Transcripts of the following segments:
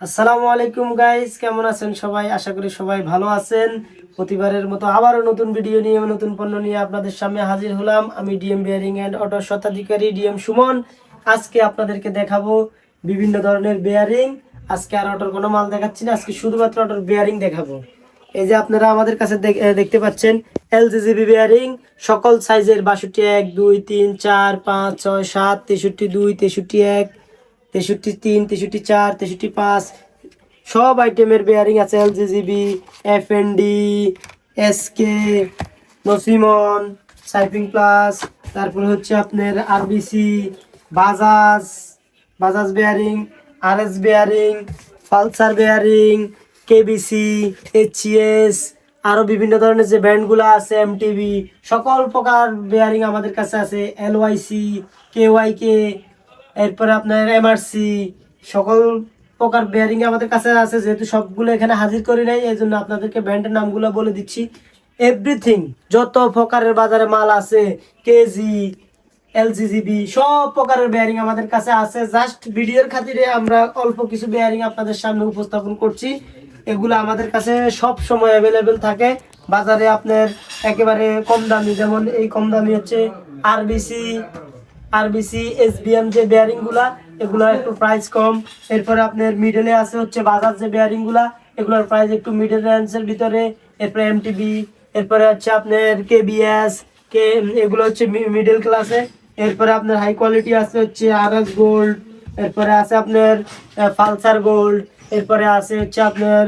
আসসালামু আলাইকুম গাইস কেমন আছেন সবাই? আশা করি সবাই ভালো আছেন। প্রতিবারের মতো আবারও নতুন ভিডিও নিয়ে, নতুন পণ্য নিয়ে আপনাদের সামনে হাজির হলাম। আমি ডিএম বিয়ারিং অ্যান্ড অটো শতাধিকারী ডিএম সুমন। আজকে আপনাদেরকে দেখাবো বিভিন্ন ধরনের বেয়ারিং আজকে আর অটোর কোনো মাল দেখাচ্ছি না, আজকে শুধুমাত্র অটোর বেয়ারিং দেখাবো। এই যে আপনারা আমাদের কাছে দেখতে পাচ্ছেন এলজিজিবি বেয়ারিং সকল সাইজের বাষট্টি এক, দুই, তিন, চার, পাঁচ, ছয়, সাত, তেষট্টি, দুই, তেষট্টি এক। তেষট্টি তিন, তেষট্টি চার, তেষট্টি পাঁচ। সব আইটেমের বেয়ারিং আছে LGGB F N D SK nosimon সাইপিং প্লাস তারপরে হচ্ছে আপনার RBC Bajaj Bajaj bearing R S bearing Pulsar bearing KBC HS আরও বিভিন্ন ধরনের যে ব্র্যান্ডগুলো আছে এমটিভি সকল প্রকার বেয়ারিং আমাদের কাছে আছে এলওয়াইসি কেওয়াইকে এরপরে আপনার এমআরসি সকল প্রকার বেয়ারিং আমাদের কাছে আছে, যেহেতু সবগুলো এখানে হাজির করি নাই, এই জন্য আপনাদেরকে ব্র্যান্ডের নামগুলো বলে দিচ্ছি। এভরিথিং যত প্রকারের বাজারে মাল আছে, কেজি এলজিজিবি সব প্রকারের বেয়ারিং আমাদের কাছে আছে। জাস্ট ভিডিওর খাতিরে আমরা অল্প কিছু বেয়ারিং আপনাদের সামনে উপস্থাপন করছি। এগুলো আমাদের কাছে সব সময় অ্যাভেলেবেল থাকে। বাজারে আপনার একেবারে কম দামি, যেমন এই কম দামি হচ্ছে আরবিসি আরবিসি এসবিএম যে বেয়ারিংগুলা, এগুলো একটু প্রাইস কম। এরপরে আপনার মিডলে আছে হচ্ছে বাজাজ যে বেয়ারিংগুলা, এগুলোর প্রাইস একটু মিডল রেঞ্জের ভিতরে। এরপরে এমটিবি এরপরে হচ্ছে আপনার কেবিএস কে এগুলো হচ্ছে মিডল ক্লাসে এরপরে আপনার হাই কোয়ালিটি আছে হচ্ছে আর এস গোল্ড এরপরে আছে আপনার ফালসার গোল্ড এরপরে আছে হচ্ছে আপনার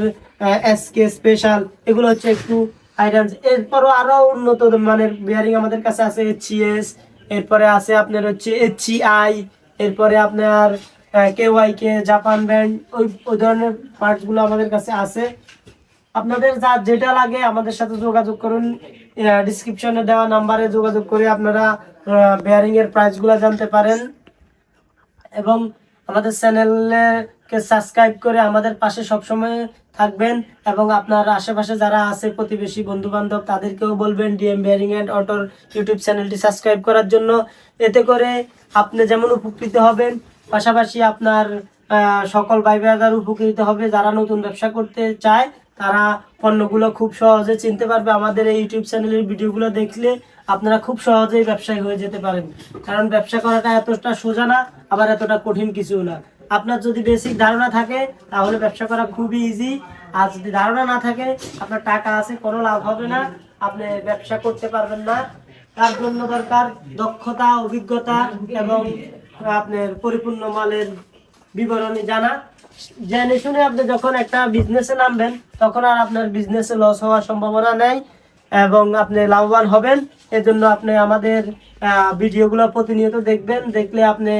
এসকে স্পেশাল এগুলো হচ্ছে একটু আইটেম এরপরও আরও উন্নত মানের বিয়ারিং আমাদের কাছে আছে এইচএস এরপরে আছে আপনার হচ্ছে এইচআই এরপরে আপনার কেওয়াই কে জাপান ব্র্যান্ড ওই ওই ধরনের পার্টসগুলো আমাদের কাছে আছে। আপনাদের যা যেটা লাগে আমাদের সাথে যোগাযোগ করুন। ডিসক্রিপশনে দেওয়া নাম্বারে যোগাযোগ করে আপনারা বেয়ারিং এর প্রাইসগুলো জানতে পারেন। এবং আমাদের চ্যানেলকে সাবস্ক্রাইব করে আমাদের পাশে সবসময় থাকবেন এবং আপনার আশেপাশে যারা আছে প্রতিবেশী বন্ধু বান্ধব তাদেরকেও বলবেন ডিএম বেয়ারিং অ্যান্ড অটোর ইউটিউব চ্যানেলটি সাবস্ক্রাইব করার জন্য। এতে করে আপনি যেমন উপকৃত হবেন, পাশাপাশি আপনার সকল ভাই ব্রাদার উপকৃত হবে। যারা নতুন ব্যবসা করতে চায়, তারা পণ্যগুলো খুব সহজে চিনতে পারবে। আমাদের এই ইউটিউব চ্যানেলের ভিডিওগুলো দেখলে আপনারা খুব সহজেই ব্যবসায়ী হয়ে যেতে পারেন। কারণ ব্যবসা করাটা এতটা সোজা না, আবার এতটা কঠিন কিছু না। আপনার যদি বেসিক ধারণা থাকে, তাহলে ব্যবসা করা খুবই ইজি আর যদি ধারণা না থাকে, আপনার টাকা আছে, কোনো লাভ হবে না। আপনি ব্যবসা করতে পারবেন না। তার জন্য দরকার দক্ষতা, অভিজ্ঞতা এবং আপনার পরিপূর্ণ মালের বিবরণী জানা। জেনে শুনে আপনি যখন একটা বিজনেসে নামবেন, তখন আর আপনার বিজনেসে লস হওয়ার সম্ভাবনা নেই এবং আপনি লাভবান হবেন। এজন্য আপনি আমাদের ভিডিওগুলো প্রতিনিয়ত দেখবেন। দেখলে আপনি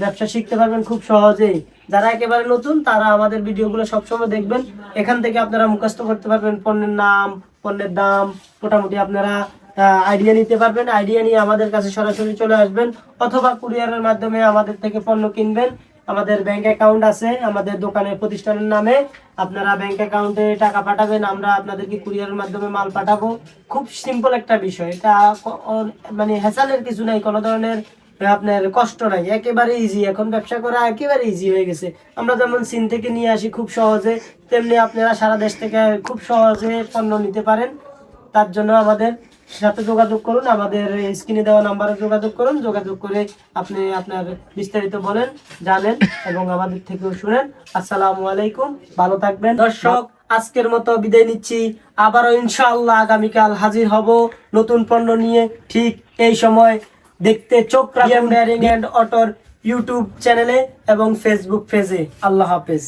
ব্যবসা শিখতে পারবেন খুব সহজেই। যারা একেবারে নতুন, তারা আমাদের ভিডিওগুলো সবসময় দেখবেন। এখান থেকে আপনারা মুখস্থ করতে পারবেন পণ্যের নাম, পণ্যের দাম, মোটামুটি আপনারা আইডিয়া নিতে পারবেন। আইডিয়া নিয়ে আমাদের কাছে সরাসরি চলে আসবেন। অথবা কুরিয়ারের মাধ্যমে আমাদের থেকে পণ্য কিনবেন। আমাদের ব্যাংক অ্যাকাউন্ট আছে, আমাদের দোকানের প্রতিষ্ঠানের নামে। আপনারা ব্যাংক অ্যাকাউন্টে টাকা পাঠাবেন, আমরা আপনাদেরকে কুরিয়ারের মাধ্যমে মাল পাঠাবো। খুব সিম্পল একটা বিষয়। এটা মানে হেসালের কিছু নাই, কোনো ধরনের আপনার কষ্ট নাই একেবারে ইজি এখন ব্যবসা করা একেবারে ইজি হয়ে গেছে। আমরা যেমন চীন থেকে নিয়ে আসি খুব সহজে তেমনি আপনারা সারা দেশ থেকে খুব সহজে পণ্য নিতে পারেন। তার জন্য আমাদের সাথে যোগাযোগ করুন আমাদের স্ক্রিনে দেওয়া নাম্বারে যোগাযোগ করুন যোগাযোগ করে আপনি আপনার বিস্তারিত বলেন জানেন এবং আমাদের থেকেও শুনেন। আসসালামু আলাইকুম ভালো থাকবেন। দর্শক আজকের মতো বিদায় নিচ্ছি। আবারও ইনশাআল্লাহ আগামীকাল হাজির হব নতুন পণ্য নিয়ে। ঠিক এই সময় দেখতে চোখ রাখুন ডেয়ারিং অ্যান্ড অটোর ইউটিউব চ্যানেলে এবং ফেসবুক পেজে আল্লাহ হাফেজ।